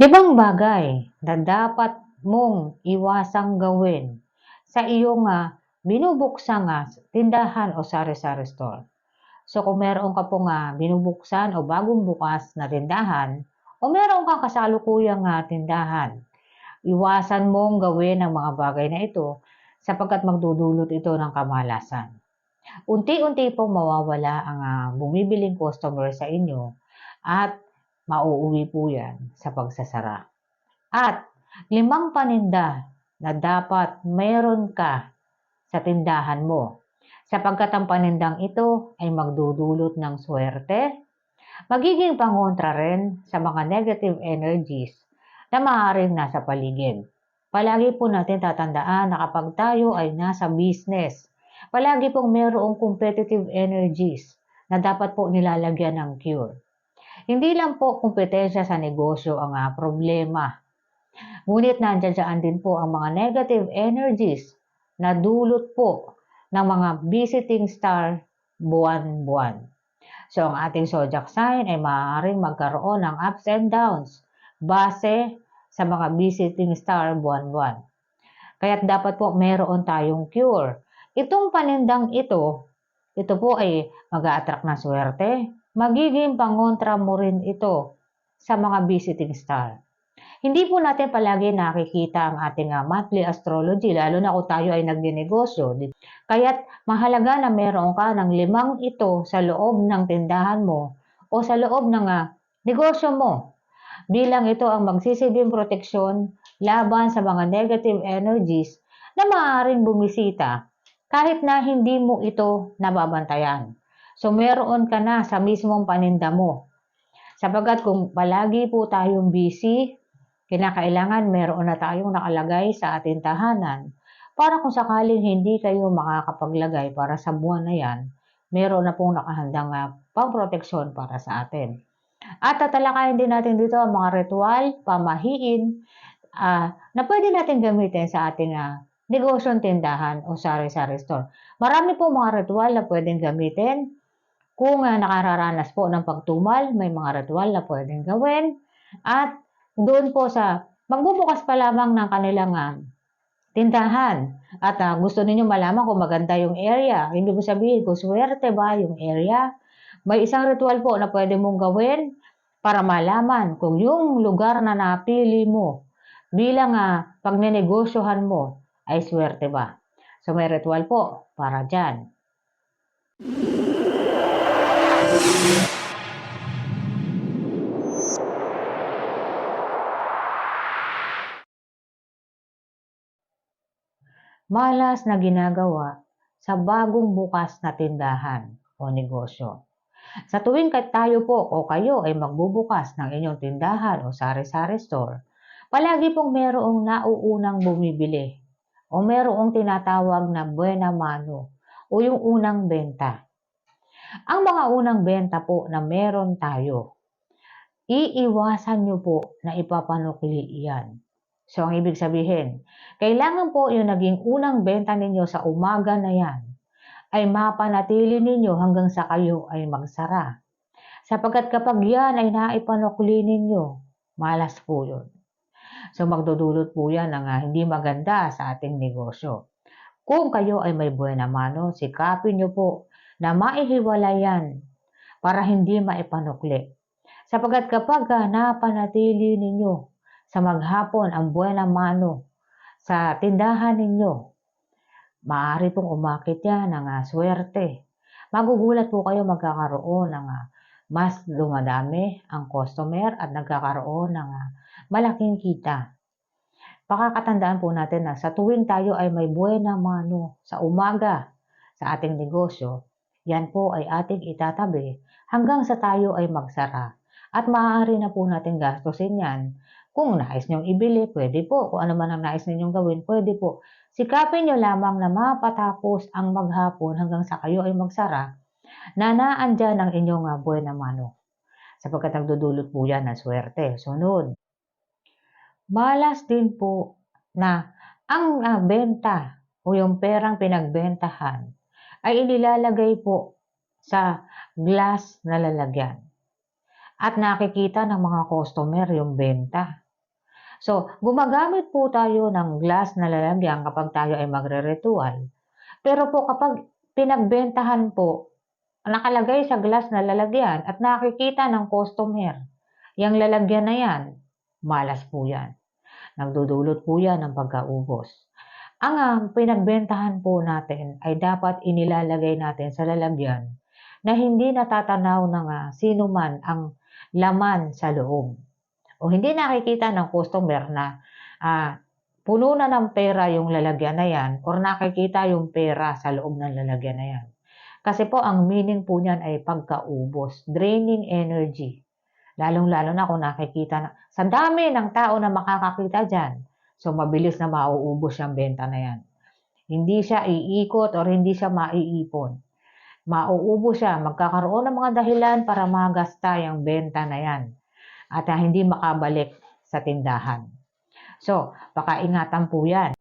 Limang bagay na dapat mong iwasang gawin sa iyong ah, binubuksang ah, tindahan o sari-sari store. So kung meron ka pong ah, binubuksan o bagong bukas na tindahan o meron kang kasalukuyang ah, tindahan, iwasan mong gawin ang mga bagay na ito sapagkat magdudulot ito ng kamalasan. Unti-unti pong mawawala ang ah, bumibiling customer sa inyo at mauuwi po yan sa pagsasara. At limang paninda na dapat mayroon ka sa tindahan mo. Sapagkat ang panindang ito ay magdudulot ng swerte, magiging pangontra rin sa mga negative energies na maaaring nasa paligid. Palagi po natin tatandaan na kapag tayo ay nasa business, palagi pong mayroong competitive energies na dapat po nilalagyan ng cure. Hindi lang po kompetensya sa negosyo ang ah, problema. Ngunit nandiyan din po ang mga negative energies na dulot po ng mga visiting star buwan-buwan. So, ang ating zodiac sign ay maaaring magkaroon ng ups and downs base sa mga visiting star buwan-buwan. Kaya dapat po meron tayong cure. Itong panindang ito, ito po ay mag-a-attract ng swerte, magiging pangontra mo rin ito sa mga visiting star. Hindi po natin palagi nakikita ang ating uh, monthly astrology, lalo na kung tayo ay nagdinegosyo. Kaya't mahalaga na meron ka ng limang ito sa loob ng tindahan mo o sa loob ng uh, negosyo mo. Bilang ito ang magsisilbing proteksyon laban sa mga negative energies na maaaring bumisita kahit na hindi mo ito nababantayan. So meron ka na sa mismong paninda mo. Sapagat kung palagi po tayong busy, kinakailangan meron na tayong nakalagay sa ating tahanan para kung sakaling hindi kayo makakapaglagay para sa buwan na yan, meron na pong nakahandang uh, pang-proteksyon para sa atin. At tatalakayin din natin dito ang mga ritual, pamahiin, uh, na pwede natin gamitin sa ating uh, negosyong tindahan o sari-sari store. Marami po mga ritual na pwedeng gamitin kung uh, nakararanas po ng pagtumal, may mga ritual na pwedeng gawin. At doon po sa magbubukas pa lamang ng kanilang uh, tindahan. At uh, gusto niyo malaman kung maganda yung area. Hindi mo sabihin kung swerte ba yung area. May isang ritual po na pwede mong gawin para malaman kung yung lugar na napili mo bilang uh, pagnenegosyohan mo ay swerte ba. So may ritual po para dyan. Malas na ginagawa sa bagong bukas na tindahan o negosyo. Sa tuwing tayo po o kayo ay magbubukas ng inyong tindahan o sari-sari store, palagi pong merong nauunang bumibili o merong tinatawag na buena mano o yung unang benta. Ang mga unang benta po na meron tayo, iiwasan nyo po na ipapanukli yan. So, ang ibig sabihin, kailangan po yung naging unang benta ninyo sa umaga na yan ay mapanatili ninyo hanggang sa kayo ay magsara. Sapagkat kapag yan ay naipanukli ninyo, malas po yun. So magdudulot po yan ng uh, hindi maganda sa ating negosyo. Kung kayo ay may buena mano, sikapin nyo po na maihiwalayan para hindi maipanukli. Sapagat kapag napanatili ninyo sa maghapon ang buena mano sa tindahan ninyo, maaari pong umakit yan ng uh, swerte. Magugulat po kayo magkakaroon ng uh, mas lumadami ang customer at nagkakaroon ng uh, malaking kita. Pakakatandaan po natin na sa tuwing tayo ay may buena mano sa umaga sa ating negosyo, yan po ay ating itatabi hanggang sa tayo ay magsara. At maaari na po natin gastusin yan. Kung nais nyong ibili, pwede po. Kung ano man ang nais ninyong gawin, pwede po. Sikapin nyo lamang na mapatapos ang maghapon hanggang sa kayo ay magsara na naandyan ang inyong uh, buena mano. Sapagkat nagdudulot po yan ng swerte. Sunod. Malas din po na ang uh, benta o yung perang pinagbentahan ay inilalagay po sa glass na lalagyan. At nakikita ng mga customer yung benta. So, gumagamit po tayo ng glass na lalagyan kapag tayo ay magre-ritual. Pero po kapag pinagbentahan po, nakalagay sa glass na lalagyan at nakikita ng customer, yung lalagyan na yan, malas po yan. Nagdudulot po yan ng pagkaubos. Ang ah, pinagbentahan po natin ay dapat inilalagay natin sa lalagyan na hindi natatanaw ng ah, sino man ang laman sa loob. O hindi nakikita ng customer na ah, puno na ng pera yung lalagyan na yan or nakikita yung pera sa loob ng lalagyan na yan. Kasi po ang meaning po niyan ay pagkaubos, draining energy. Lalong-lalo na kung nakikita na, sa dami ng tao na makakakita dyan, so mabilis na mauubos yung benta na yan. Hindi siya iikot or hindi siya maiipon. Mauubos siya, magkakaroon ng mga dahilan para magasta yung benta na yan at ah, hindi makabalik sa tindahan. So, pakaingatan po yan.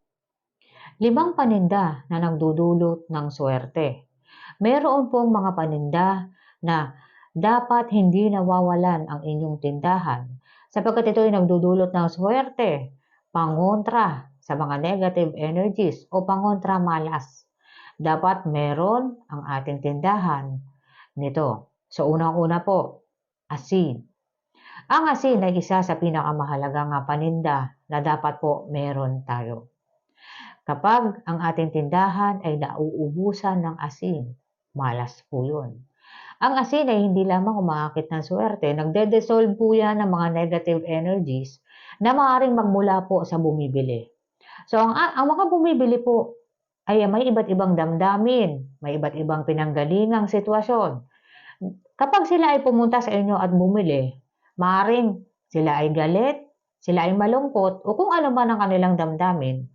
Limang paninda na nagdudulot ng swerte. Meron pong mga paninda na dapat hindi nawawalan ang inyong tindahan sapagkat ito ay nagdudulot ng swerte, pangontra sa mga negative energies o pangontra malas. Dapat meron ang ating tindahan nito. So unang-una po, asin. Ang asin ay isa sa pinakamahalagang paninda na dapat po meron tayo. Kapag ang ating tindahan ay nauubusan ng asin, malas po yun. Ang asin ay hindi lamang umaakit ng swerte, nagde-dissolve po yan ng mga negative energies na maaaring magmula po sa bumibili. So, ang, ang mga bumibili po ay may iba't ibang damdamin, may iba't ibang pinanggalingang sitwasyon. Kapag sila ay pumunta sa inyo at bumili, maaaring sila ay galit, sila ay malungkot, o kung ano man ang kanilang damdamin,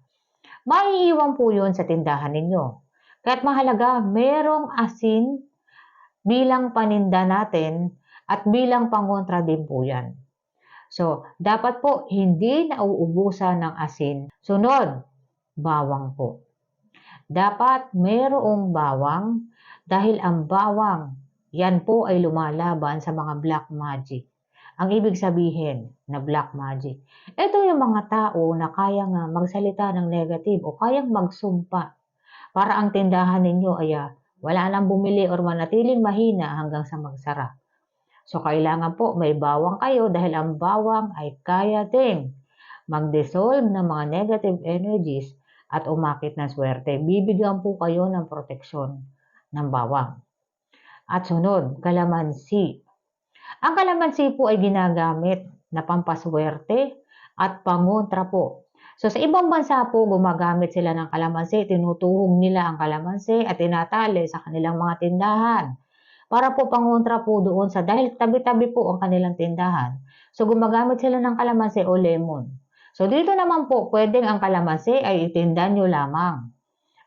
maiiwan po yun sa tindahan ninyo. Kaya't mahalaga, merong asin bilang paninda natin at bilang pangontra din po yan. So, dapat po hindi nauubusan ng asin. Sunod, bawang po. Dapat mayroong bawang dahil ang bawang, yan po ay lumalaban sa mga black magic. Ang ibig sabihin na black magic. Ito yung mga tao na kaya nga magsalita ng negative o kayang magsumpa para ang tindahan ninyo ay ah, wala nang bumili or manatiling mahina hanggang sa magsara. So, kailangan po may bawang kayo dahil ang bawang ay kaya ding mag-dissolve ng mga negative energies at umakit ng swerte. Bibigyan po kayo ng proteksyon ng bawang. At sunod, kalamansi. Ang kalamansi po ay ginagamit na pampaswerte at pangontra po So sa ibang bansa po, gumagamit sila ng kalamansi, tinutuhog nila ang kalamansi at tinatali sa kanilang mga tindahan. Para po pangontra po doon sa, dahil tabi-tabi po ang kanilang tindahan. So gumagamit sila ng kalamansi o lemon. So dito naman po, pwedeng ang kalamansi ay itinda nyo lamang.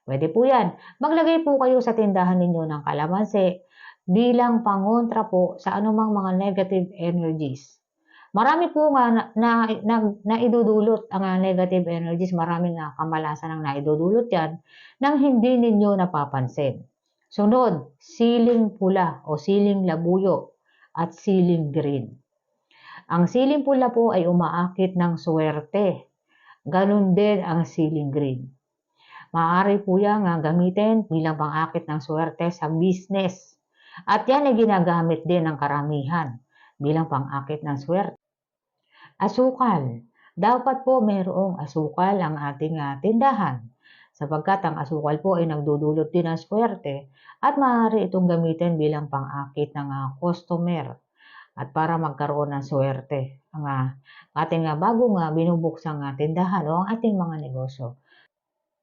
Pwede po yan. Maglagay po kayo sa tindahan ninyo ng kalamansi bilang pangontra po sa anumang mga negative energies. Marami po nga na, na, na, ang negative energies, maraming na kamalasan ang naidudulot yan nang hindi ninyo napapansin. Sunod, siling pula o siling labuyo at siling green. Ang siling pula po ay umaakit ng swerte. Ganon din ang siling green. Maaari po yan nga gamitin bilang pangakit ng swerte sa business. At yan ay ginagamit din ng karamihan bilang pang-akit ng swerte. Asukal. Dapat po mayroong asukal ang ating uh, tindahan sapagkat ang asukal po ay nagdudulot din ng swerte at maaari itong gamitin bilang pang-akit ng uh, customer at para magkaroon ng swerte ang uh, ating uh, bagong uh, binubuksang uh, tindahan o ang ating mga negosyo.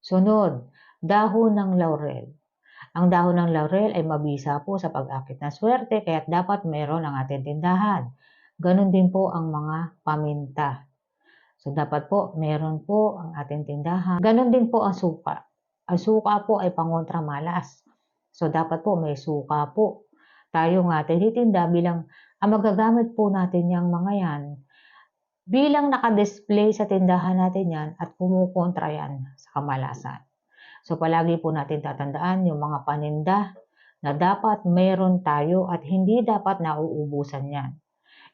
Sunod, dahon ng laurel. Ang dahon ng laurel ay mabisa po sa pag-akit ng swerte kaya dapat meron ang ating tindahan. Ganon din po ang mga paminta. So dapat po meron po ang ating tindahan. Ganon din po ang suka. Ang suka po ay pangontra malas. So dapat po may suka po. Tayo nga tinitinda bilang ang magagamit po natin yung mga yan bilang nakadisplay sa tindahan natin yan at kumukontra yan sa kamalasan. So palagi po natin tatandaan yung mga paninda na dapat meron tayo at hindi dapat nauubusan yan.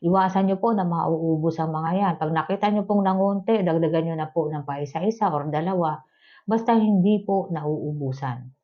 Iwasan nyo po na mauubos ang mga yan. Pag nakita nyo pong nangunti, dagdagan nyo na po ng paisa-isa or dalawa. Basta hindi po nauubusan.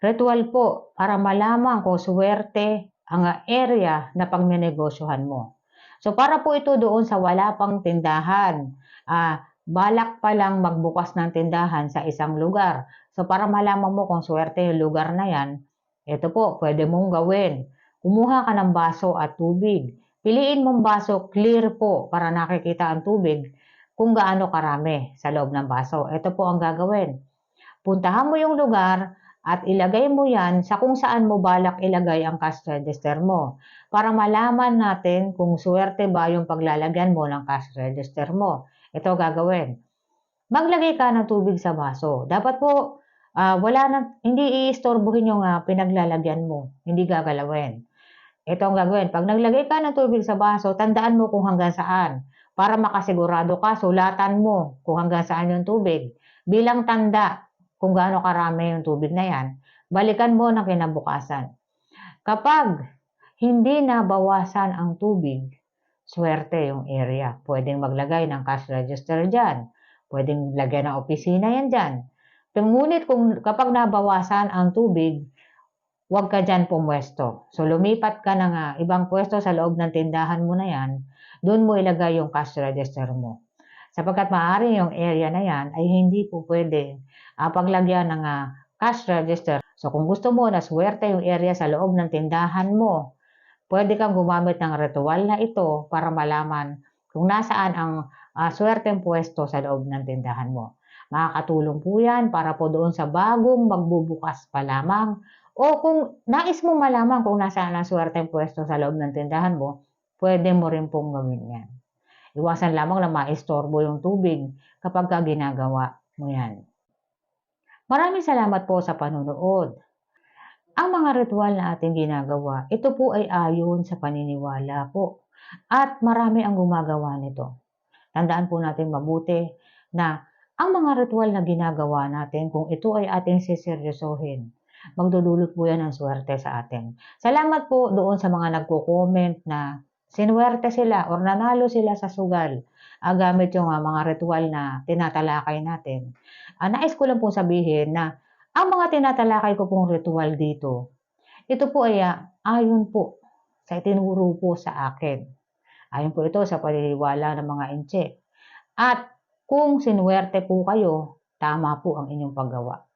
Ritual po para malaman kung swerte ang area na pagninegosyohan mo. So para po ito doon sa wala pang tindahan, ah, balak pa lang magbukas ng tindahan sa isang lugar. So para malaman mo kung swerte yung lugar na yan, ito po, pwede mong gawin. Kumuha ka ng baso at tubig. Piliin mong baso clear po para nakikita ang tubig kung gaano karami sa loob ng baso. Ito po ang gagawin. Puntahan mo yung lugar at ilagay mo yan sa kung saan mo balak ilagay ang cash register mo para malaman natin kung swerte ba yung paglalagyan mo ng cash register mo. Ito gagawin. Maglagay ka ng tubig sa baso. Dapat po ah, wala na, hindi iistorbohin yung ah, pinaglalagyan mo. Hindi gagalawin. Ito ang gagawin. Pag naglagay ka ng tubig sa baso, tandaan mo kung hanggang saan. Para makasigurado ka, sulatan mo kung hanggang saan yung tubig. Bilang tanda kung gaano karami yung tubig na yan, balikan mo ng kinabukasan. Kapag hindi nabawasan ang tubig, swerte yung area. Pwedeng maglagay ng cash register dyan. Pwedeng lagyan ng opisina yan dyan. Ngunit kung kapag nabawasan ang tubig, huwag ka dyan pumwesto. So lumipat ka ng ah, ibang pwesto sa loob ng tindahan mo na yan, doon mo ilagay yung cash register mo. Sapagkat maaari yung area na yan ay hindi po pwede ah, paglagyan ng ah, cash register. So kung gusto mo na swerte yung area sa loob ng tindahan mo, pwede kang gumamit ng ritual na ito para malaman kung nasaan ang uh, swerteng pwesto sa loob ng tindahan mo. Makakatulong po yan para po doon sa bagong magbubukas pa lamang o kung nais mong malaman kung nasaan ang swerteng pwesto sa loob ng tindahan mo, pwede mo rin pong gawin yan. Iwasan lamang na maistorbo yung tubig kapag ka ginagawa mo yan. Maraming salamat po sa panunood. Ang mga ritual na ating ginagawa, ito po ay ayon sa paniniwala po. At marami ang gumagawa nito. Tandaan po natin mabuti na ang mga ritual na ginagawa natin, kung ito ay ating siseryosohin, magdudulot po yan ng swerte sa atin. Salamat po doon sa mga nagko-comment na sinwerte sila or nanalo sila sa sugal uh, gamit yung uh, mga ritual na tinatalakay natin. Uh, nais ko lang po sabihin na ang mga tinatalakay ko pong ritual dito, ito po ay uh, ayon po sa itinuro po sa akin. Ayon po ito sa paniniwala ng mga inche. At kung sinwerte po kayo, tama po ang inyong paggawa.